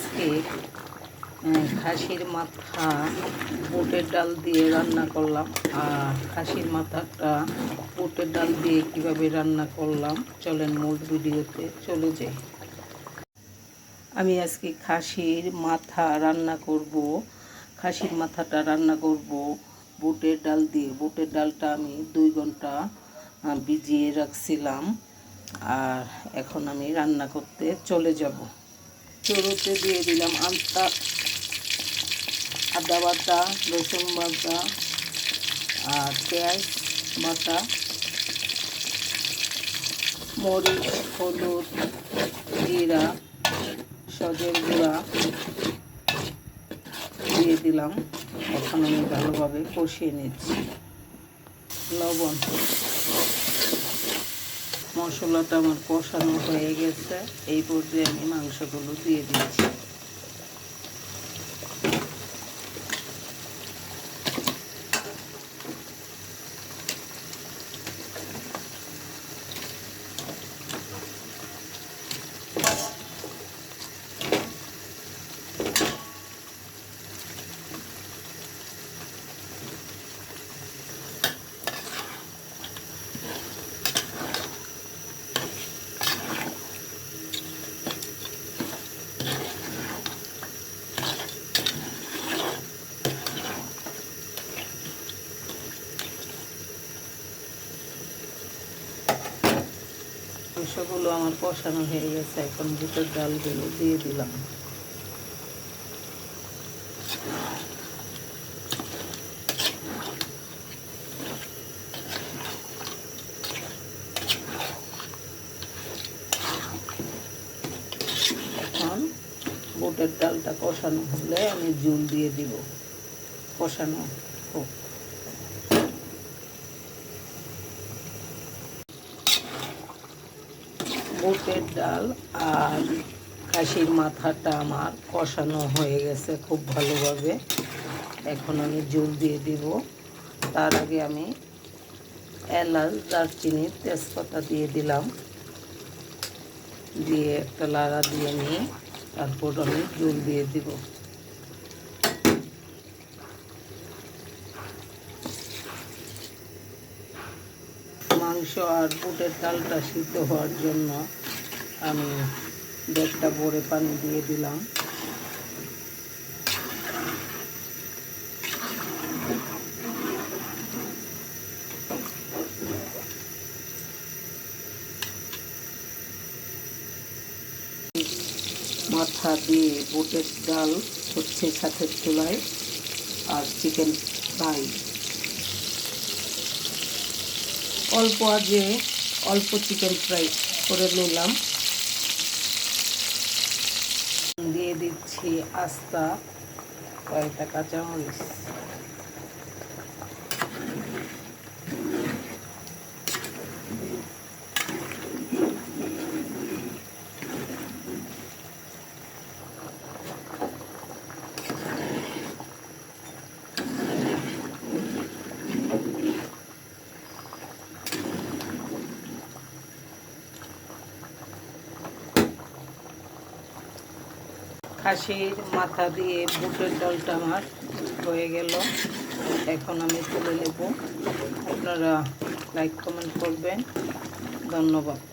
আজকে খাসির মাথা, বুটের ডাল দিয়ে রান্না করলাম। আর খাসির মাথাটা বুটের ডাল দিয়ে কীভাবে রান্না করলাম, চলেন মূল ভিডিওতে চলে যাই। আমি আজকে খাসির মাথা রান্না করব, খাসির মাথাটা রান্না করব, বুটের ডাল দিয়ে। বুটের ডালটা আমি দুই ঘণ্টা ভিজিয়ে রাখছিলাম। আর এখন আমি রান্না করতে চলে যাব। শুরুতে দিয়ে দিলাম আন্তা আদা বাটা, রসুন বাটা আর পেঁয়াজ বাটা, মরিচ, হলুদ, জিরা, সজের গুঁড়া দিয়ে দিলাম। এখন আমি ভালোভাবে কষিয়ে নিচ্ছি। লবণ। মশলাটা আমার কষানো হয়ে গেছে। এই পর্যায়ে আমি মাংসগুলো দিয়ে দিচ্ছি। মাংসগুলো আমার কষানো হয়ে গেছে, এখন বুটের ডালগুলো দিয়ে দিলাম। বুটের ডালটা কষানো হলে আমি জুল দিয়ে দিব। কষানো হোক। বুটের ডাল আর খাসির মাথাটা আমার কষানো হয়ে গেছে খুব ভালোভাবে। এখন আমি জল দিয়ে দিব। তার আগে আমি এলাচ, দারচিনি, তেজপাতা দিয়ে দিলাম। দিয়ে একটা লাড়া দিয়ে নিয়ে তারপর আমি জল দিয়ে দিব। মাংস আর বুটের ডালটা সিদ্ধ হওয়ার জন্য আমি দেড়টা ভরে পানি দিয়ে দিলাম। মাথা দিয়ে বুটের ডাল হচ্ছে সাথের চুলায় আর চিকেন ফ্রাই। অল্প আগে অল্প চিকেন ফ্রাই করে নিলাম। দিয়ে দিচ্ছি আস্তা কয়েকটা কাঁচামরিচ। খাসির মাথা দিয়ে বুটের ডালটা আমার হয়ে গেল। এখন আমি তুলে নেব। আপনারা লাইক কমেন্ট করবেন। ধন্যবাদ।